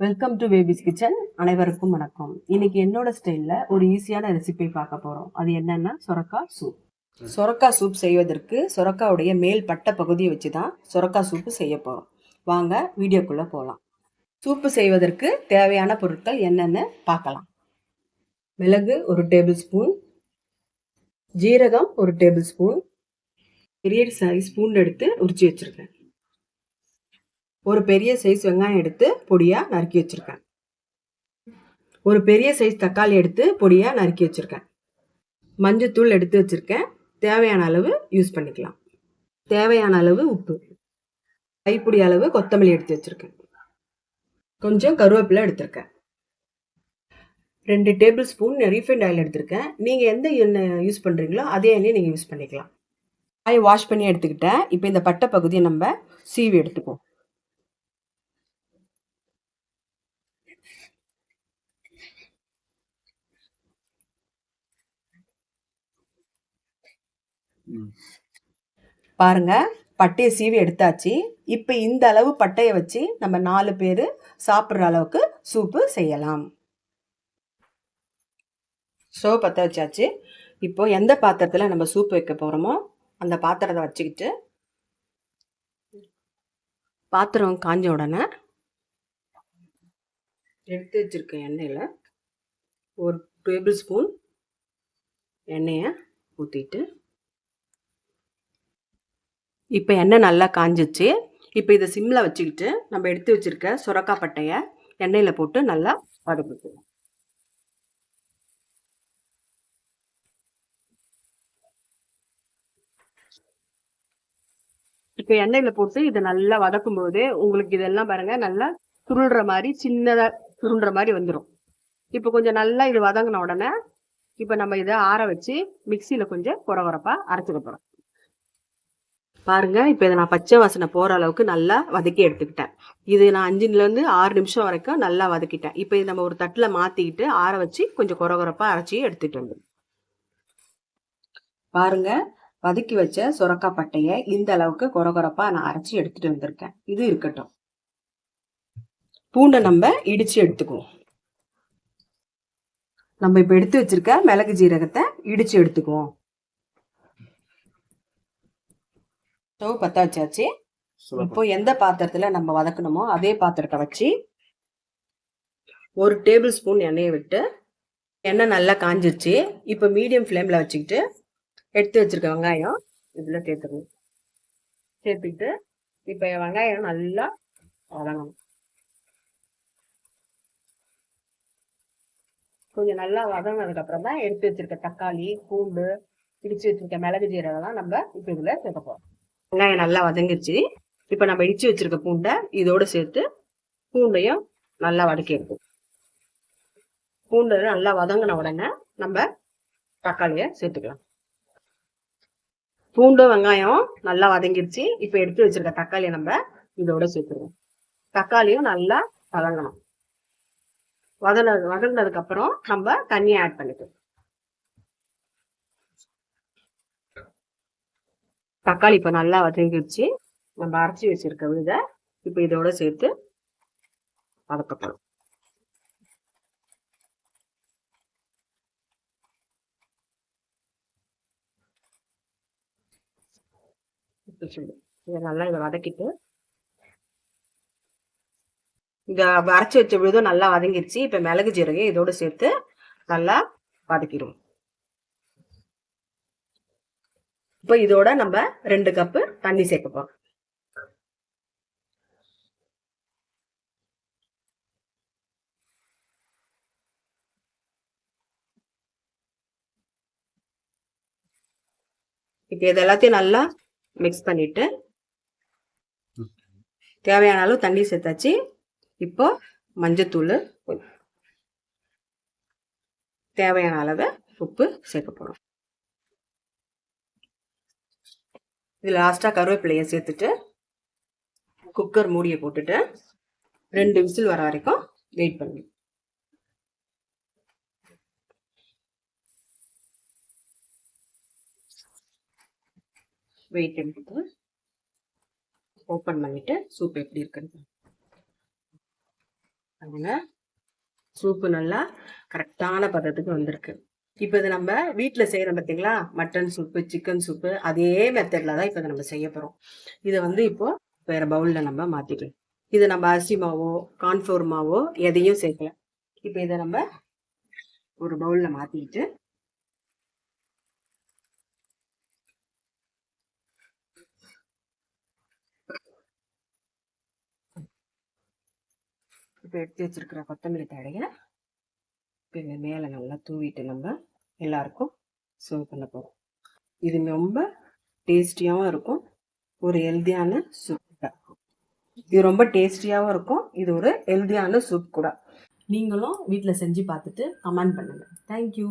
Welcome to babies kitchen அனைவருக்கும் வணக்கம். இன்னைக்கு என்னோட ஸ்டைலில் ஒரு ஈஸியான ரெசிபி பார்க்க போகிறோம் அது என்னென்னா சொரக்கா சூப் சொரக்கா சூப் செய்வதற்கு சொரக்காவுடைய மேல் பட்ட பகுதியை வச்சு தான் சொரக்கா சூப்பு செய்ய போகிறோம் வாங்க வீடியோக்குள்ளே போகலாம் சூப்பு செய்வதற்கு தேவையான பொருட்கள் என்னென்னு பார்க்கலாம். மிளகு ஒரு டேபிள் ஸ்பூன் ஜீரகம் ஒரு டேபிள் ஸ்பூன் பெரிய சைஸ் ஸ்பூன் எடுத்து உரிச்சு வச்சுருக்கேன். ஒரு பெரிய சைஸ் வெங்காயம் எடுத்து பொடியாக நறுக்கி வச்சுருக்கேன். ஒரு பெரிய சைஸ் தக்காளி எடுத்து பொடியாக நறுக்கி வச்சுருக்கேன். மஞ்சத்தூள் எடுத்து வச்சுருக்கேன். தேவையான அளவு யூஸ் பண்ணிக்கலாம். தேவையான அளவு உப்பு. கைப்பிடி அளவு கொத்தமல்லி எடுத்து வச்சுருக்கேன். கொஞ்சம் கருவேப்பிலை எடுத்திருக்கேன். ரெண்டு டேபிள் ஸ்பூன் ரீஃபைண்ட் ஆயில் எடுத்திருக்கேன். நீங்கள் எந்த எண்ணெய் யூஸ் பண்ணுறீங்களோ அதே எண்ணெய் நீங்கள் யூஸ் பண்ணிக்கலாம். காய் வாஷ் பண்ணி எடுத்துக்கிட்டேன். இப்போ இந்த பட்டை பகுதியை நம்ம சீவி எடுத்துக்குவோம். பாருங்க பட்டையை சீவி எடுத்தாச்சு. இப்போ இந்த அளவு பட்டையை வச்சு நம்ம நாலு பேர் சாப்பிட்ற அளவுக்கு சூப்பு செய்யலாம். ஸ்டவ் பற்ற வச்சாச்சு. இப்போ எந்த பாத்திரத்தில் நம்ம சூப் வைக்க போகிறோமோ அந்த பாத்திரத்தை வச்சுக்கிட்டு பாத்திரம் காஞ்ச உடனே எடுத்து வச்சுருக்கேன் எண்ணெயில் ஒரு டேபிள் ஸ்பூன் எண்ணெயை ஊற்றிட்டு இப்போ எண்ணெய் நல்லா காஞ்சிச்சு. இப்போ இதை சிம்மில் வச்சுக்கிட்டு நம்ம எடுத்து வச்சிருக்க சுரக்காய் பட்டையை எண்ணெயில் போட்டு நல்லா வதக்கிக்கலாம் இப்போ எண்ணெயில் போட்டு இதை நல்லா வதக்கும் போது உங்களுக்கு இதெல்லாம் பாருங்க நல்லா சுருள்ற மாதிரி சின்னதாக சுருள்ற மாதிரி வந்துடும் இப்போ கொஞ்சம் நல்லா இது வதங்கின உடனே இப்போ நம்ம இதை ஆற வச்சு மிக்சியில் கொஞ்சம் குறகுறப்பாக அரைச்சிக்க போகிறோம் பாருங்க இப்போ இதை நான் பச்சை வாசனை போகிற அளவுக்கு நல்லா வதக்கி எடுத்துக்கிட்டேன். இது நான் அஞ்சுலேருந்து ஆறு நிமிஷம் வரைக்கும் நல்லா வதக்கிட்டேன். இப்போ இது நம்ம ஒரு தட்டில் மாற்றிக்கிட்டு ஆற வச்சு கொஞ்சம் குறகுறப்பாக அரைச்சி எடுத்துகிட்டு வந்து பாருங்க வதக்கி வச்ச சுரக்காய் பட்டையை இந்த அளவுக்கு குறகுறப்பாக நான் அரைச்சி எடுத்துகிட்டு வந்திருக்கேன். இது இருக்கட்டும். பூண்டை நம்ம இடித்து எடுத்துக்குவோம். நம்ம இப்போ எடுத்து வச்சிருக்க மிளகு ஜீரகத்தை இடித்து எடுத்துக்குவோம். ஸ்டவ் பற்ற வச்சாச்சு. இப்போ எந்த பாத்திரத்துல நம்ம வதக்கணுமோ அதே பாத்திரத்தை வச்சு ஒரு டேபிள் ஸ்பூன் எண்ணெயை விட்டு எண்ணெய் நல்லா காஞ்சிருச்சு. இப்போ மீடியம் ஃப்ளேமில் வச்சுக்கிட்டு எடுத்து வச்சிருக்க வெங்காயம் இதில் சேர்த்துக்கணும். சேர்த்துக்கிட்டு இப்போ வெங்காயம் நல்லா வதங்கணும். கொஞ்சம் நல்லா வதங்கினதுக்கு அப்புறம் தான் எடுத்து வச்சிருக்க தக்காளி பூண்டு இடிச்சு வச்சிருக்க மிளகு ஜீரகம்லாம் நம்ம இப்போ இதில் சேர்க்க போகிறோம் வெங்காயம் நல்லா வதங்கிருச்சு. இப்போ நம்ம இடிச்சு வச்சிருக்க பூண்டை இதோடு சேர்த்து பூண்டையும் நல்லா வதக்கி எடுக்கும் பூண்டை நல்லா வதங்கின உடனே நம்ம தக்காளியை சேர்த்துக்கலாம். பூண்டும் வெங்காயம் நல்லா வதங்கிருச்சு. இப்போ எடுத்து வச்சிருக்க தக்காளியை நம்ம இதோட சேர்த்துருவோம். தக்காளியும் நல்லா வதங்கணும். வதன வதங்கினதுக்கு அப்புறம் நம்ம தண்ணியை ஆட் பண்ணிக்கலாம். தக்காளி இப்போ நல்லா வதங்கிடுச்சு. நம்ம அரைச்சி வச்சிருக்க விழுதை இப்போ இதோட சேர்த்து வதக்கப்படும் இதை நல்லா இதை வதக்கிட்டு இந்த அரைச்சி வச்ச விழுதும் நல்லா வதங்கிடுச்சு. இப்போ மிளகு ஜீரகம் இதோட சேர்த்து நல்லா வதக்கிடுவோம். இப்போ இதோட நம்ம ரெண்டு கப்பு தண்ணி சேர்க்கப்போம் இப்போ இது எல்லாத்தையும் நல்லா மிக்ஸ் பண்ணிட்டு தேவையான அளவு தண்ணி சேர்த்தாச்சு. இப்போ மஞ்சத்தூள் தேவையான அளவு உப்பு சேர்க்க போகிறோம் இது லாஸ்ட்டாக கருவேப்பிலையை சேர்த்துட்டு குக்கர் மூடியை போட்டுட்டு ரெண்டு விசில் வர வரைக்கும் வெயிட் பண்ணு வெயிட் எடுத்து ஓப்பன் பண்ணிட்டு சூப் எப்படி இருக்குன்னு அதனால் சூப்பு நல்லா கரெக்டான பதத்துக்கு வந்திருக்கு. இப்போ இது நம்ம வீட்டில் செய்கிறோம் பார்த்தீங்களா மட்டன் சூப்பு சிக்கன் சூப்பு அதே மெத்தடில் தான் இப்போ இதை நம்ம செய்ய போகிறோம் இதை வந்து இப்போ வேறு பவுலில் நம்ம மாற்றிக்கலாம் இது நம்ம அரிசி மாவோ கான்ஃபோர் மாவோ எதையும் சேர்க்கல இப்போ இதை நம்ம ஒரு பவுலில் மாற்றிக்கிட்டு இப்போ எடுத்து வச்சிருக்கிற கொத்தமல்லி தடையை இப்போ இந்த மேலே நல்லா தூவிட்டு நம்ம எல்லாருக்கும் சர்வ் பண்ண போகிறோம் இது ரொம்ப டேஸ்டியாகவும் இருக்கும். ஒரு ஹெல்த்தியான சூப் கூட. இது ரொம்ப டேஸ்டியாகவும் இருக்கும். இது ஒரு ஹெல்த்தியான சூப் கூட. நீங்களும் வீட்டில் செஞ்சு பார்த்துட்டு கமெண்ட் பண்ணுங்கள் தேங்க்யூ